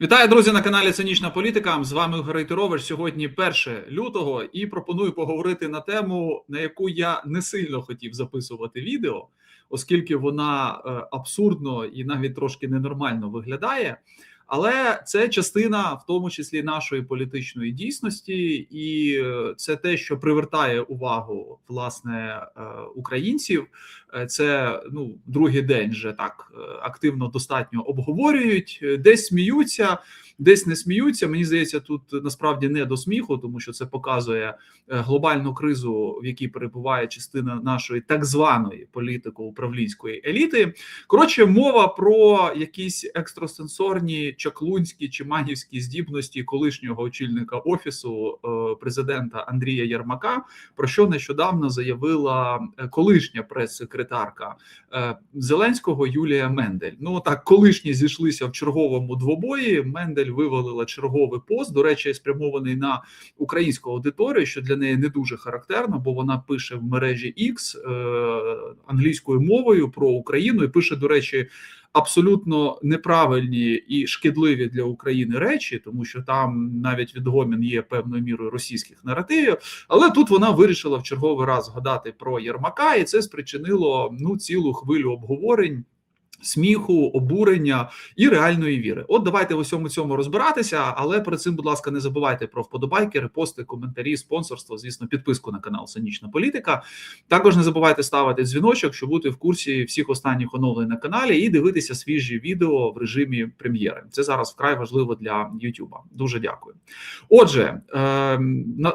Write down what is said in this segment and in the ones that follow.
Вітаю, друзі, на каналі Цинічна Політика. З вами Ігор Рейтерович. Сьогодні 1 лютого, і пропоную поговорити на тему, на яку я не сильно хотів записувати відео, оскільки вона е, абсурдно і навіть трошки ненормально виглядає. Але це частина, в тому числі, нашої політичної дійсності, і е, це те, що привертає увагу власне е, українців. Е, Це ну другий день вже так е, активно достатньо обговорюють, е, десь сміються, десь не сміються. Мені здається, тут насправді не до сміху, тому що це показує глобальну кризу, в якій перебуває частина нашої так званої політико-управлінської еліти. Коротше, мова про якісь екстрасенсорні, чаклунські чи магівські здібності колишнього очільника офісу президента Андрія Єрмака, про що нещодавно заявила колишня прес-секретарка е, Зеленського Юлія Мендель. Ну так, колишні зійшлися в черговому двобої. Мендель вивалила черговий пост. До речі, спрямований на українську аудиторію, що для неї не дуже характерно, бо вона пише в мережі X е, англійською мовою про Україну і пише, до речі. Абсолютно неправильні і шкідливі для України речі, тому що там навіть відгомін є певною мірою російських наративів. Але тут вона вирішила в черговий раз згадати про Єрмака, і це спричинило ну цілу хвилю обговорень. Сміху, обурення і реальної віри. От давайте в усьому цьому розбиратися. Але перед цим, будь ласка, не забувайте про вподобайки, репости, коментарі, спонсорство. Звісно, підписку на канал Цинічна Політика. Також не забувайте ставити дзвіночок, щоб бути в курсі всіх останніх оновлень на каналі і дивитися свіжі відео в режимі прем'єри. Це зараз вкрай важливо для Ютуба. Дуже дякую. Отже, е,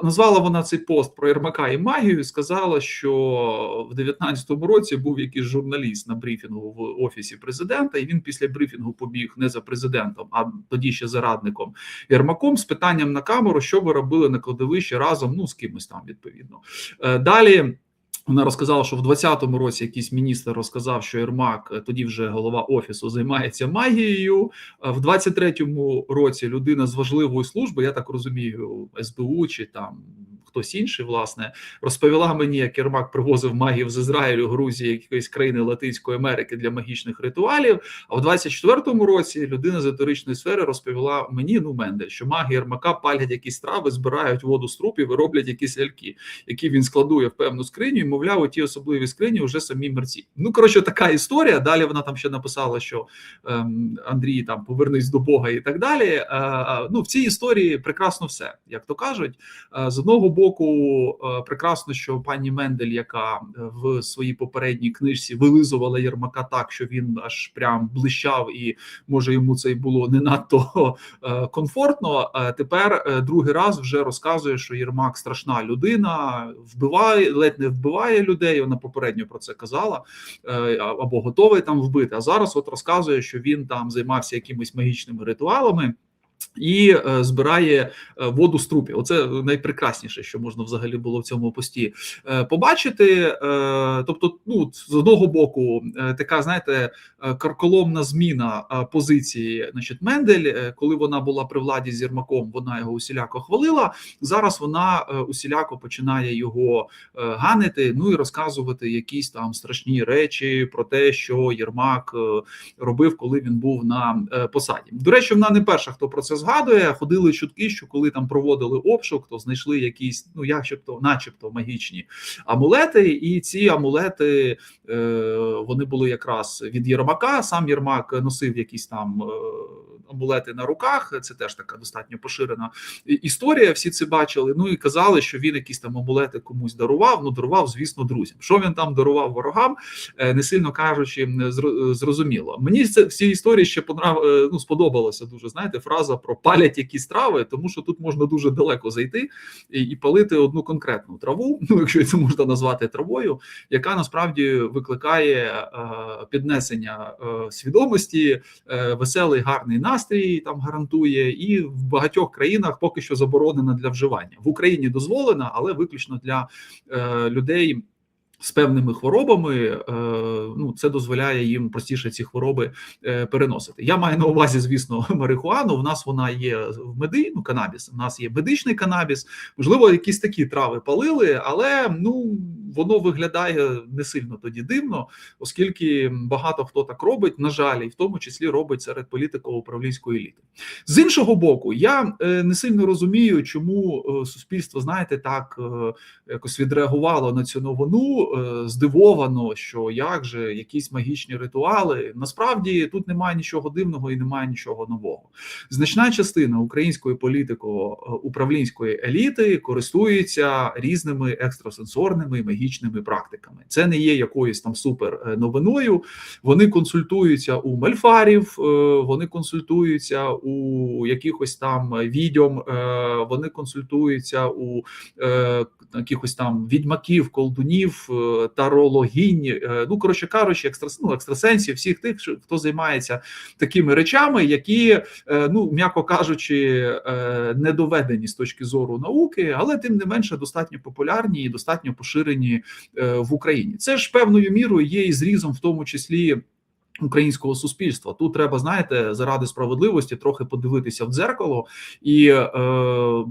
назвала вона цей пост про Єрмака і магію. Сказала, що в 19-му році був якийсь журналіст на брифінгу в офісі президента, і він після брифінгу побіг не за президентом, а тоді ще за радником Єрмаком з питанням на камеру, що ви робили на кладовищі разом, ну з кимось там відповідно. Е, Далі. Вона розказала, що в 20-му році якийсь міністр розказав, що Єрмак, е, тоді вже голова офісу, займається магією. В 23-му році людина з важливої служби, я так розумію, СБУ чи там хтось інший, власне, розповіла мені, як Єрмак привозив магів з Ізраїлю, Грузії, якоїсь країни Латинської Америки для магічних ритуалів. А в 24-му році людина з етеричної сфери розповіла мені, ну Мендель, що маги Єрмака палять якісь трави, збирають воду з трупів і роблять якісь ляльки, які він складує в певну скриню, і мовляв, у ті особливі скрині вже самі мерці. Ну коротше, така історія. Далі вона там ще написала, що ем, Андрій там повернись до Бога і так далі. Е, е, ну в цій історії прекрасно все, як то кажуть. Е, З одного боку, е, прекрасно, що пані Мендель, яка е, в своїй попередній книжці вилизувала Єрмака так, що він аж прям блищав, і може йому це й було не надто е, комфортно. Тепер другий раз вже розказує, що Єрмак страшна людина, вбиває, ледь не вбиває людей. Вона попередньо про це казала або готовий там вбити. А зараз от розказує, що він там займався якимись магічними ритуалами. І е, збирає е, воду з трупів. Оце найпрекрасніше, що можна взагалі було в цьому пості е, побачити. Тобто, ну з одного боку, така знаєте, карколомна зміна позиції. Значить, Мендель, коли вона була при владі з Єрмаком, вона його усіляко хвалила. Зараз вона усіляко починає його ганити. Ну і розказувати якісь там страшні речі про те, що Єрмак робив, коли він був на посаді. До речі, вона не перша, хто про це згадує. Ходили чутки, що коли там проводили обшук, то знайшли якісь, ну начебто, начебто магічні амулети, і ці амулети е, вони були якраз від Єрмака. Сам Єрмак носив якісь там. Е, Амулети на руках, це теж така достатньо поширена історія. Всі це бачили. Ну і казали, що він якісь там амулети комусь дарував. Ну дарував, звісно, друзям. Що він там дарував ворогам, е, не сильно кажучи, е, зрозуміло. Мені це всі історії ще понрав, е, ну, сподобалася дуже. Знаєте, фраза про палять якісь трави, тому що тут можна дуже далеко зайти і палити одну конкретну траву, ну якщо це можна назвати травою, яка насправді викликає е, піднесення е, свідомості, е, веселий гарний настрій там гарантує, і в багатьох країнах поки що заборонена для вживання. В Україні дозволена, але виключно для е, людей. З певними хворобами е, ну це дозволяє їм простіше ці хвороби е, переносити. Я маю на увазі, звісно, марихуану. В нас вона є в меди, ну канабіс. У нас є медичний канабіс. Можливо, якісь такі трави палили, але ну воно виглядає не сильно тоді дивно, оскільки багато хто так робить, на жаль, і в тому числі робить серед політико-управлінської еліти. З іншого боку, я е, не сильно розумію, чому е, суспільство, знаєте, так е, якось відреагувало на цю новину здивовано, що як же якісь магічні ритуали. Насправді тут немає нічого дивного і немає нічого нового. Значна частина української політико-управлінської еліти користується різними екстрасенсорними і магічними практиками. Це не є якоюсь там супер новиною. Вони консультуються у мельфарів, вони консультуються у якихось там відьом, вони консультуються у якихось там відьмаків, колдунів, тарологінь. Ну коротше кажучи, екстрас, ну, екстрасенсів, всіх тих, хто займається такими речами, які, ну м'яко кажучи, не доведені з точки зору науки, але тим не менше достатньо популярні і достатньо поширені в Україні. Це ж певною мірою є і зрізом, в тому числі. Українського суспільства тут треба знаєте заради справедливості трохи подивитися в дзеркало і е,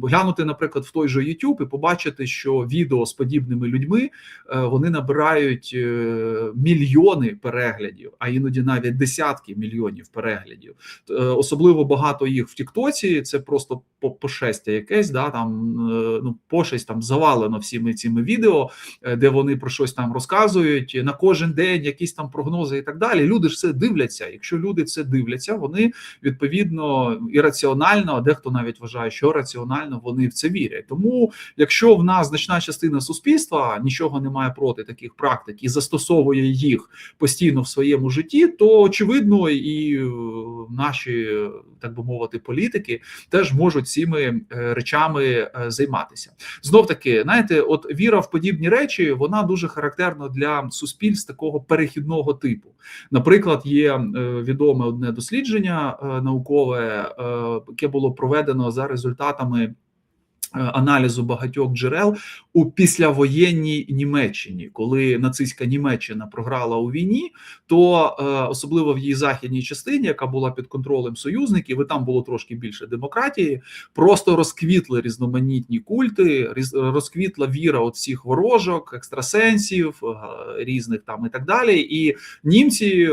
глянути, наприклад, в той же YouTube і побачити, що відео з подібними людьми е, вони набирають е, мільйони переглядів, а іноді навіть десятки мільйонів переглядів. Е, особливо багато їх в Тіктоці. Це просто пошестя якесь, да там е, ну пошесть там завалено всіми цими відео, е, де вони про щось там розказують на кожен день, якісь там прогнози і так далі. Люди ж це дивляться. Якщо люди це дивляться, вони відповідно ірраціонально, а дехто навіть вважає, що раціонально вони в це вірять. Тому, якщо в нас значна частина суспільства нічого не має проти таких практик і застосовує їх постійно в своєму житті, то очевидно і е, наші так би мовити політики теж можуть цими е, речами е, займатися. Знов таки, знаєте, от віра в подібні речі, вона дуже характерна для суспільств такого перехідного типу. Наприклад, є е, відоме одне дослідження наукове, яке було проведено за результатами. Е, аналізу багатьох джерел у післявоєнній Німеччині, коли нацистська Німеччина програла у війні, то е, особливо в її західній частині, яка була під контролем союзників, і там було трошки більше демократії, просто розквітли різноманітні культи, розквітла віра от всіх ворожок, екстрасенсів, е, різних там і так далі. І німці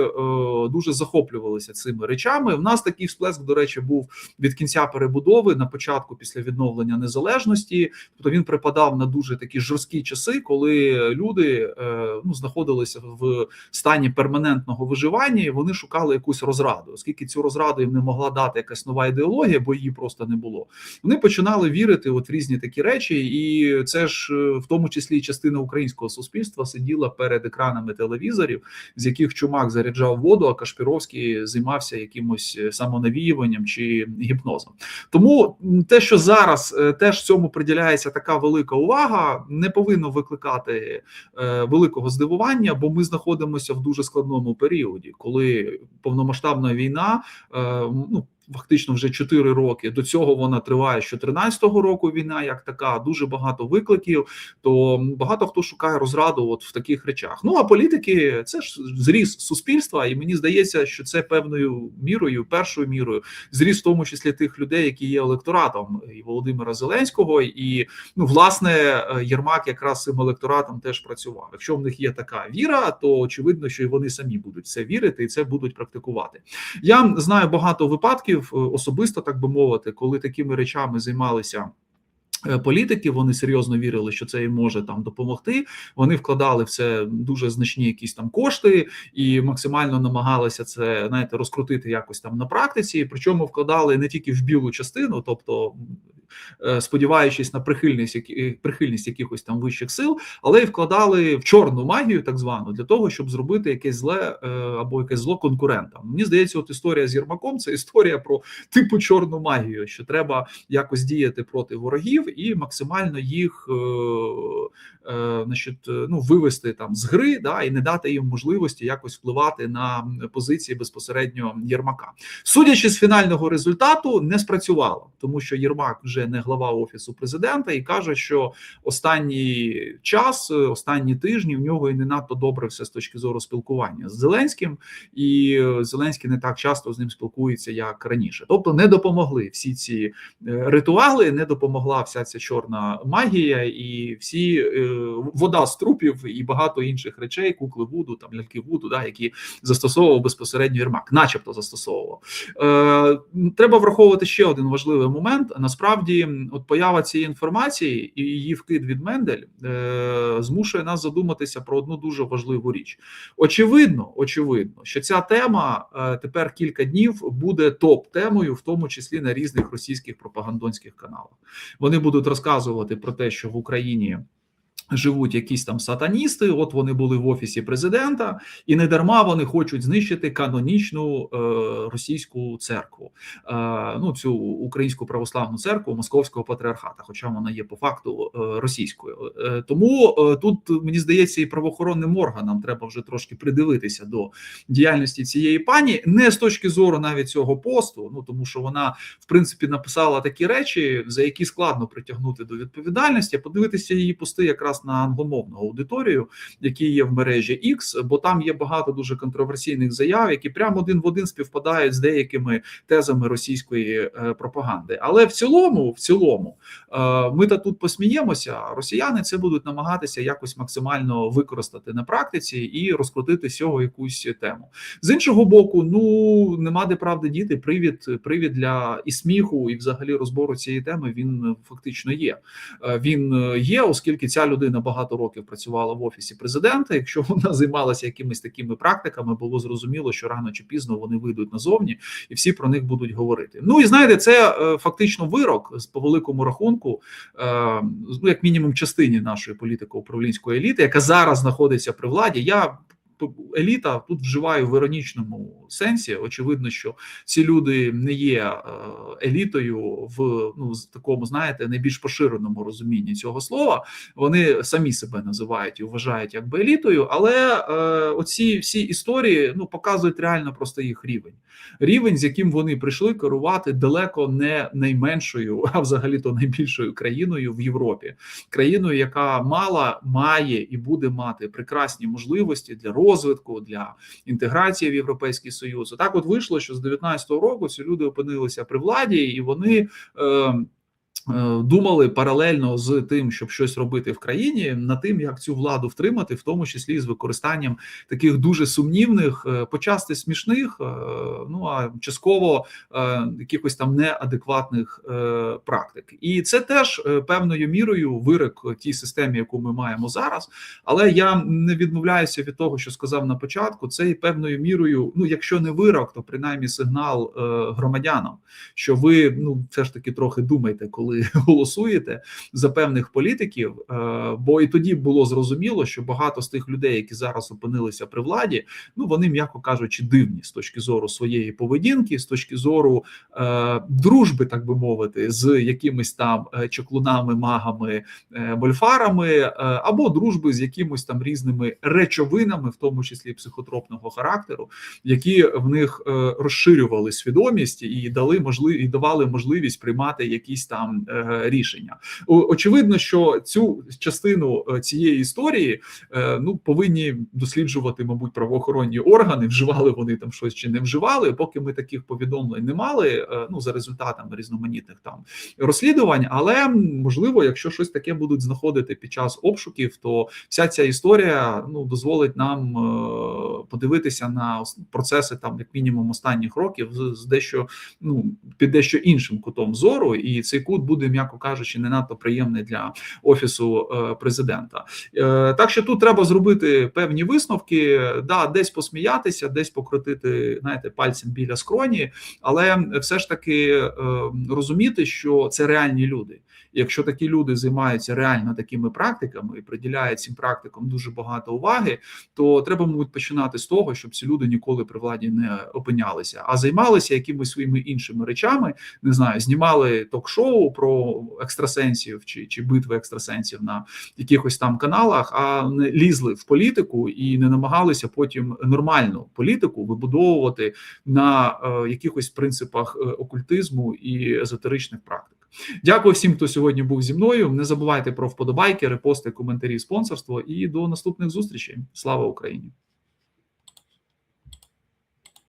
дуже захоплювалися цими речами. В нас такий всплеск, до речі, був від кінця перебудови на початку після відновлення незалежності незалежності, тобто він припадав на дуже такі жорсткі часи, коли люди е, ну знаходилися в стані перманентного виживання, і вони шукали якусь розраду, оскільки цю розраду їм не могла дати якась нова ідеологія, бо її просто не було. Вони починали вірити от в різні такі речі, і це ж е, в тому числі частина українського суспільства сиділа перед екранами телевізорів, з яких чумак заряджав воду, а Кашпіровський займався якимось е, самонавіюванням чи гіпнозом. Тому те, що зараз теж теж цьому приділяється така велика увага, не повинно викликати е, великого здивування, бо ми знаходимося в дуже складному періоді, коли повномасштабна війна е, ну фактично вже 4 роки. До цього вона триває з 14-го року. Війна як така, дуже багато викликів. То багато хто шукає розраду от в таких речах. Ну а політики це ж зріс суспільства, і мені здається, що це певною мірою, першою мірою, зріс в тому числі тих людей, які є електоратом і Володимира Зеленського, і ну власне Єрмак якраз цим електоратом теж працював. Якщо в них є така віра, то очевидно, що і вони самі будуть це вірити і це будуть практикувати. Я знаю багато випадків років е, особисто, так би мовити, коли такими речами займалися. Е, політики вони серйозно вірили, що це їм може там допомогти. Вони вкладали в це дуже значні якісь там кошти і максимально намагалися це знаєте, розкрутити якось там на практиці. Причому вкладали не тільки в білу частину, тобто сподіваючись на прихильність е, прихильність якихось там вищих сил, але й вкладали в чорну магію, так звану, для того, щоб зробити якесь зле е, або якесь зло конкурентам. Мені здається, от історія з Єрмаком це історія про типу чорну магію, що треба якось діяти проти ворогів і максимально їх значить, ну вивести там з гри, да і не дати їм можливості якось впливати на позиції безпосередньо Єрмака. Судячи з фінального результату, не спрацювало, тому що Єрмак вже вже не глава офісу президента, і каже, що останній час, останні тижні в нього і не надто добре все з точки зору спілкування з Зеленським, і Зеленський не так часто з ним спілкується, як раніше. Тобто не допомогли всі ці ритуали, не допомогла вся ця чорна магія і всі вода з трупів і багато інших речей, кукли Вуду, там ляльки Вуду, да, які застосовував безпосередньо Єрмак, начебто застосовував. Е, Треба враховувати ще один важливий момент. Насправді, от поява цієї інформації і її вкид від Мендель е, змушує нас задуматися про одну дуже важливу річ. Очевидно, очевидно, що ця тема е, тепер кілька днів буде топ-темою, в тому числі на різних російських пропагандонських каналах. Вони будуть розказувати про те, що в Україні. Живуть якісь там сатаністи, от вони були в офісі президента, і не дарма вони хочуть знищити канонічну е, російську церкву, е, ну цю українську православну церкву Московського патріархата, хоча вона є по факту е, російською. Е, тому е, тут мені здається, і правоохоронним органам треба вже трошки придивитися до діяльності цієї пані, не з точки зору навіть цього посту, ну тому що вона в принципі написала такі речі, за які складно притягнути до відповідальності. Подивитися її пости якраз на англомовну аудиторію, які є в мережі X, бо там є багато дуже контроверсійних заяв, які прямо один в один співпадають з деякими тезами російської е, пропаганди. Але в цілому, в цілому, е, ми та тут посміємося. Росіяни це будуть намагатися якось максимально використати на практиці і розкрутити з цього якусь тему. З іншого боку, ну нема де правди діти. Привід, привід для і сміху, і взагалі розбору цієї теми він фактично є. Е, він є, оскільки ця людина людина багато років працювала в офісі президента. Якщо вона займалася якимись такими практиками, було зрозуміло, що рано чи пізно вони вийдуть назовні, і всі про них будуть говорити. Ну і знаєте, це е, фактично вирок з по великому рахунку, е, ну як мінімум, частині нашої політико-управлінської еліти, яка зараз знаходиться при владі. Я еліта тут вживаю в іронічному сенсі. Очевидно, що ці люди не є е, елітою в ну такому, знаєте, найбільш поширеному розумінні цього слова. Вони самі себе називають і вважають якби елітою, але е, оці всі історії ну показують реально просто їх рівень. Рівень, з яким вони прийшли керувати далеко не найменшою, а взагалі то найбільшою країною в Європі, країною, яка мала, має і буде мати прекрасні можливості для розвитку, розвитку, для інтеграції в європейський союз. Так, от вийшло, що з 19-го року ці люди опинилися при владі, і вони. Е, думали паралельно з тим, щоб щось робити в країні, над тим, як цю владу втримати, в тому числі з використанням таких дуже сумнівних, е, почасти смішних, е, ну а частково якихось там неадекватних практик, і це теж певною мірою вирок тій системі, яку ми маємо зараз. Але я не відмовляюся від того, що сказав на початку. Це і певною мірою, ну якщо не вирок, то принаймні сигнал громадянам, що ви ну все ж таки трохи думаєте, коли голосуєте за певних політиків, е, бо і тоді було зрозуміло, що багато з тих людей, які зараз опинилися при владі, ну вони, м'яко кажучи, дивні з точки зору своєї поведінки, з точки зору е, дружби, так би мовити, з якимись там е, чоклунами, магами, больфарами, або дружби з якимось там різними речовинами, в тому числі психотропного характеру, які в них розширювали свідомість і дали можливість і давали можливість приймати якісь там рішення. Очевидно, що цю частину е, цієї історії е, ну повинні досліджувати, мабуть, правоохоронні органи, вживали вони там щось чи не вживали. Поки ми таких повідомлень не мали. Ну за результатами різноманітних там розслідувань. Але можливо, якщо щось таке будуть знаходити під час обшуків, то вся ця історія ну дозволить нам подивитися на процеси там, як мінімум, останніх років з дещо ну під дещо іншим кутом зору, і цей кут буде буде, м'яко кажучи, не надто приємний для офісу е, президента. Е, так що тут треба зробити певні висновки, да, десь посміятися, десь покрутити, знаєте, пальцем біля скроні, але все ж таки е, розуміти, що це реальні люди. Якщо такі люди займаються реально такими практиками і приділяють цим практикам дуже багато уваги, то треба, мабуть, починати з того, щоб ці люди ніколи при владі не опинялися, а займалися якимись своїми іншими речами. Не знаю, знімали ток-шоу про екстрасенсів чи чи битви екстрасенсів на якихось там каналах, а не лізли в політику і не намагалися потім нормальну політику вибудовувати на е, якихось принципах е, окультизму і езотеричних практик. Дякую всім, хто сьогодні був зі мною. Не забувайте про вподобайки, репости, коментарі, спонсорство. І до наступних зустрічей. Слава Україні!